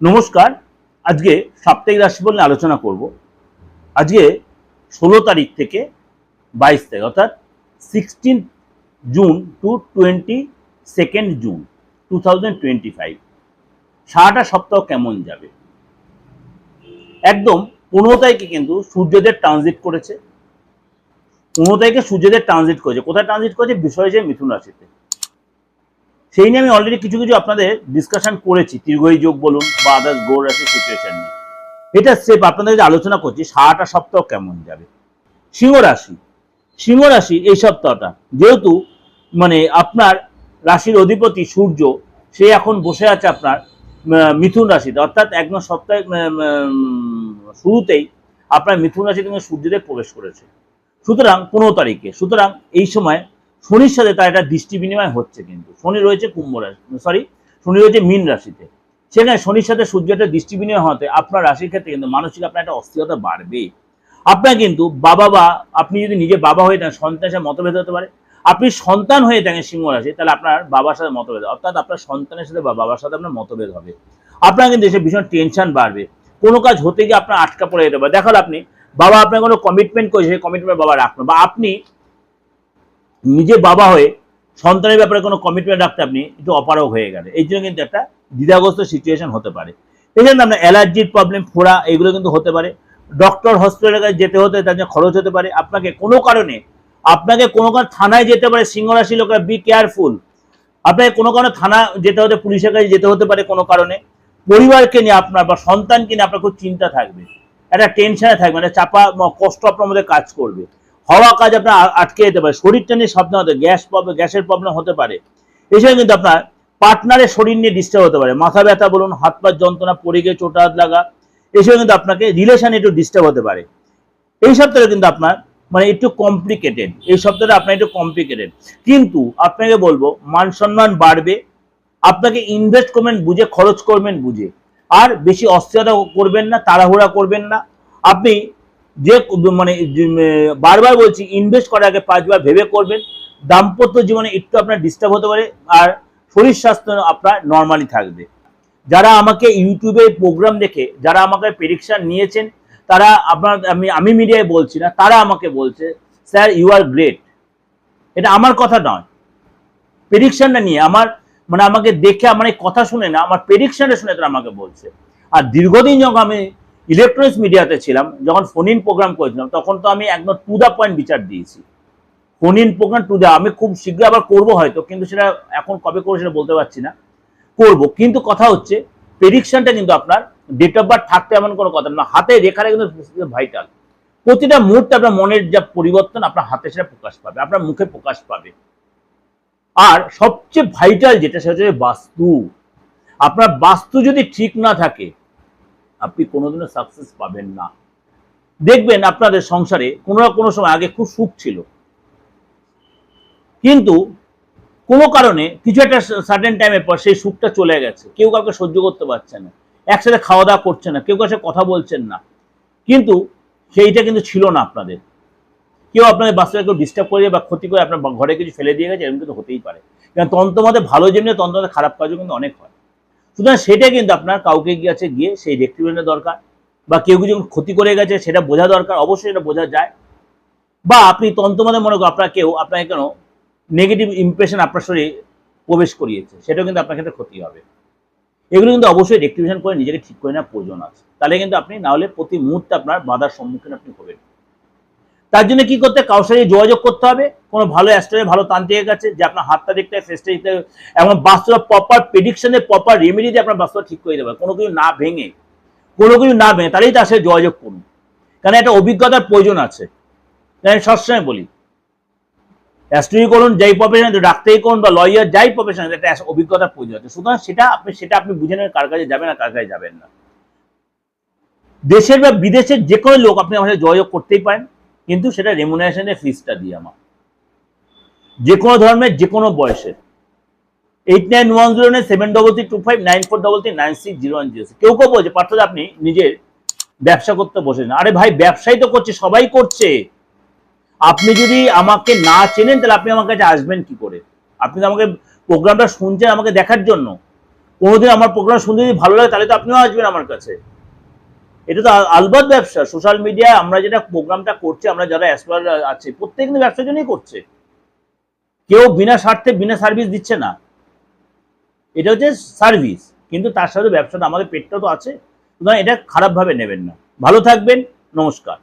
নমস্কার। আজকে সাপ্তাহিক রাশিফল নিয়ে আলোচনা করব। আজকে ষোলো তারিখ থেকে বাইশ তারিখ, অর্থাৎ sixteen June to twenty second June two thousand twenty five সারাটা সপ্তাহ কেমন যাবে? একদম পনেরো তারিখে কিন্তু সূর্যদেব ট্রানজিট করেছে। পনেরো তারিখে সূর্যদেব ট্রানজিট করেছে। কোথায় ট্রানজিট করেছে? বিষয় যে মিথুন রাশিতে। সেই নিয়ে আমি অলরেডি কিছু কিছু আপনাদের ডিসকাশন করেছি। তীর্ঘই যোগ বলুন বা আদার্স গোর রাশি সিচুয়েশন নিয়ে। এটা স্টেপ আপনাদের যে আলোচনা করছি, সারাটা সপ্তাহ কেমন যাবে? সিংহ রাশি। সিংহ রাশি এই সপ্তাহটা, যেহেতু মানে আপনার রাশির অধিপতি সূর্য, সে এখন বসে আছে আপনার মিথুন রাশিতে। অর্থাৎ একদম সপ্তাহে শুরুতেই আপনার মিথুন রাশি থেকে সূর্যদেব প্রবেশ করেছে। সুতরাং পনেরো তারিখে, সুতরাং এই সময় শনির সাথে তার একটা দৃষ্টি বিনিময় হচ্ছে কিন্তু। শনি রয়েছে কুম্ভ রাশি সরি শনি রয়েছে মীন রাশিতে। সেখানে শনির সাথে সূর্যটা দৃষ্টি বিনিময় হতে আপনার রাশির ক্ষেত্রে কিন্তু মানসিক আপনার একটা অস্থিরতা বাড়বে। আপনার কিন্তু বাবা বা আপনি যদি নিজে বাবা হয়ে থাকেন, সন্তানের সাথে মতভেদ হতে পারে। আপনি সন্তান হয়ে থাকেন সিংহ রাশি তাহলে আপনার বাবার সাথে মতভেদ, অর্থাৎ আপনার সন্তানের সাথে বা বাবার সাথে আপনার মতভেদ হবে। আপনার কিন্তু এসে ভীষণ টেনশন বাড়বে। কোনো কাজ হতে গিয়ে আপনার আটকা পড়ে যেতে পারে। দেখাল আপনি, বাবা আপনার কোনো কমিটমেন্ট করেছে, সেই কমিটমেন্ট বাবা রাখল বা আপনি নিজে বাবা হয়ে সন্তানের ব্যাপারে কোনো কমিটমেন্ট রাখতে আপনি একটু অপারগ হয়ে গেলে। এই জন্য কিন্তু একটা দ্বিধাগ্রস্ত সিচুয়েশন হতে পারে। এই জন্য আপনার অ্যালার্জির প্রবলেম ফোড়া, এগুলো কিন্তু হতে পারে। ডক্টর হসপিটালের কাছে যেতে হতে তার খরচ হতে পারে। আপনাকে কোনো কারণে, আপনাকে কোনো কারণে থানায় যেতে পারে, সিংহরাশি লোকেরা বি কেয়ারফুল আপনাকে কোনো কারণে থানা যেতে হতে, পুলিশের কাছে যেতে হতে পারে কোনো কারণে। পরিবারকে নিয়ে আপনার বা সন্তানকে নিয়ে আপনার খুব চিন্তা থাকবে। একটা টেনশনে থাকবে, একটা চাপা কষ্ট আপনার মধ্যে কাজ করবে। হওয়া কাজ আপনার আটকে যেতে পারে। শরীরটা নিয়ে সাবধান হতে গ্যাস প্রবলেম গ্যাসের প্রবলেম হতে পারে। এছাড়া কিন্তু আপনার পার্টনারের শরীর নিয়ে ডিস্টার্ব হতে পারে। মাথা ব্যথা বলুন, হাত পা যন্ত্রণা, পড়ে গিয়ে চোট হাত লাগা এসব কিন্তু আপনাকে রিলেশন একটু ডিস্টার্ব হতে পারে। এই সপ্তাহে কিন্তু আপনার মানে একটু কমপ্লিকেটেড এই সপ্তাহটা আপনার একটু কমপ্লিকেটেড কিন্তু আপনাকে বলব, মান সম্মান বাড়বে। আপনাকে ইনভেস্ট করবেন, বুঝে, খরচ করবেন, বুঝে। আর বেশি অস্থিরতা করবেন না, তাড়াহুড়া করবেন না। আপনি যে মানে বারবার বলছি ইনভেস্ট করার আগে পাঁচবার ভেবে করবেন। দাম্পত্য জীবনে একটু আপনার ডিস্টার্ব হতে পারে, আর শরীর স্বাস্থ্য আপনার নর্মালি থাকবে। যারা আমাকে ইউটিউবে প্রোগ্রাম দেখে, যারা আমাকে প্রেডিকশন নিয়েছেন, তারা আপনার, আমি আমি মিডিয়ায় বলছি না, তারা আমাকে বলছে স্যার ইউ আর গ্রেট এটা আমার কথা নয়। প্রেডিকশনটা নিয়ে, আমার মানে আমাকে দেখে, আমার এই কথা শুনে না, আমার প্রেডিকশনটা শুনে তারা আমাকে বলছে। আর দীর্ঘদিন যখন আমি ইলেকট্রনিক্স মিডিয়াতে ছিলাম, যখন ফোন ইন প্রোগ্রাম করেছিলাম, তখন তো আমি একদম টু দ্য পয়েন্ট বিচার দিয়েছি। Phone in programme to the আমি খুব শীঘ্রই আবার করব হয়তো, কিন্তু সেটা এখন কবে করব সেটা বলতে পারছি না। করব, কিন্তু কথা হচ্ছে প্রেডিকশনটা কিন্তু আপনার ডেট অফ বার্থ থাকতে এমন কোনো কথা না হাতে রেখাটা কিন্তু ভাইটাল প্রতিটা মুহূর্তে আপনার মনের যা পরিবর্তন, আপনার হাতে সেটা প্রকাশ পাবে, আপনার মুখে প্রকাশ পাবে। আর সবচেয়ে ভাইটাল যেটা, সেটা হচ্ছে বাস্তু। আপনার বাস্তু যদি ঠিক না থাকে আপনি কোনোদিনও সাকসেস পাবেন না। দেখবেন আপনাদের সংসারে কোনো না কোনো সময় আগে খুব সুখ ছিল। কিন্তু কোনো কারণে কিছু একটা সার্টেন টাইমের পর সেই সুখটা চলে গেছে। কেউ কাউকে সহ্য করতে পারছে না। একসাথে খাওয়া দাওয়া করছে না। কেউ কাছে কথা বলছেন না। কিন্তু সেইটা কিন্তু ছিল না আপনাদের। কেউ আপনাদের বাচ্চাকে কেউ ডিস্টার্ব করে বা ক্ষতি করে আপনার ঘরে কিছু ফেলে দিয়ে গেছে, এরকম কিন্তু হতেই পারে। কারণ তন্ত্রমতে ভালো যেমনি তন্ত্রমতে খারাপ কাজও কিন্তু অনেক হয়। সুতরাং সেটা কিন্তু আপনার কাউকে গিয়েছে গিয়ে সেই রেক্টিভেন্টের দরকার বা কেউ কিছু ক্ষতি করে গেছে সেটা বোঝা দরকার, অবশ্যই এটা বোঝা যায়। বা আপনি তন্ত্রমতে মনে করেন আপনার কেউ আপনাকে কেন নেগেটিভ ইমপ্রেশন আপনার শরীরে প্রবেশ করিয়েছে, সেটাও কিন্তু আপনার ক্ষেত্রে ক্ষতি হবে। এগুলো কিন্তু অবশ্যই রেক্টিভেশন করে নিজেকে ঠিক করে নেওয়ার প্রয়োজন আছে। তাহলে কিন্তু আপনি না হলে প্রতি মুহূর্তে আপনার বাধার সম্মুখীন আপনি হবেন। তার জন্য কি করতে কারোর সাথে যোগাযোগ করতে হবে। কোনো ভালো অ্যাস্ট্রোলজি, ভালো তান্ত্রিকের কাছে যে আপনার হাতটা দেখতে হবে ফেসটা দেখতে হবে এবং বাস্তব প্রপার প্রেডিকশনের প্রপার রেমেডি দিয়ে আপনার বাস্তব ঠিক করে দেবে কোনো কিছু না ভেঙে, কোনো কিছু না ভেঙে তাহলেই তার সাথে যোগাযোগ করুন। কারণ একটা অভিজ্ঞতার প্রয়োজন আছে। আমি সবসময় বলি, অ্যাস্ট্রোলজি করুন, যাই প্রফেশন ডাক্তারি করুন বা লয়ার যাই প্রফেশন একটা অভিজ্ঞতার প্রয়োজন আছে। সুতরাং সেটা আপনি সেটা আপনি বুঝে নেবেন কার কাছে যাবেন না কার কাছে যাবেন না। দেশের বা বিদেশের যে কোনো লোক আপনি আমাদের যোগাযোগ করতেই পারেন। কিন্তু সেটা রেমুনারেশনের ফিসটা দিয়ে আমার। যে কোনো ধর্মের যে কোনো বয়সের eight nine one zero nine seven double three two five nine four double three nine six zero one zero কেউ কেউ বলছে, পার্থ আপনি নিজের ব্যবসা করতে বসেছেন আরে ভাই, ব্যবসাই তো করছে, সবাই করছে। আপনি যদি আমাকে না চেনেন, তাহলে আপনি আমার কাছে আসবেন কি করে? আপনি তো আমাকে প্রোগ্রামটা শুনছেন আমাকে দেখার জন্য। কোনোদিন আমার প্রোগ্রাম শুনতে যদি ভালো লাগে, তাহলে তো আপনিও আসবেন আমার কাছে। এটা তো আলবাদ ব্যবসা সোশ্যাল মিডিয়ায় আমরা যেটা প্রোগ্রামটা করছি, আমরা যারা অ্যাসপার আছে প্রত্যেক কিন্তু ব্যবসার জন্যই করছে। কেউ বিনা স্বার্থে, বিনা সার্ভিস দিচ্ছে না। এটা হচ্ছে সার্ভিস কিন্তু তার সাথে ব্যবসাটা, আমাদের পেটটা তো আছে। সুতরাং এটা খারাপভাবে নেবেন না। ভালো থাকবেন, নমস্কার।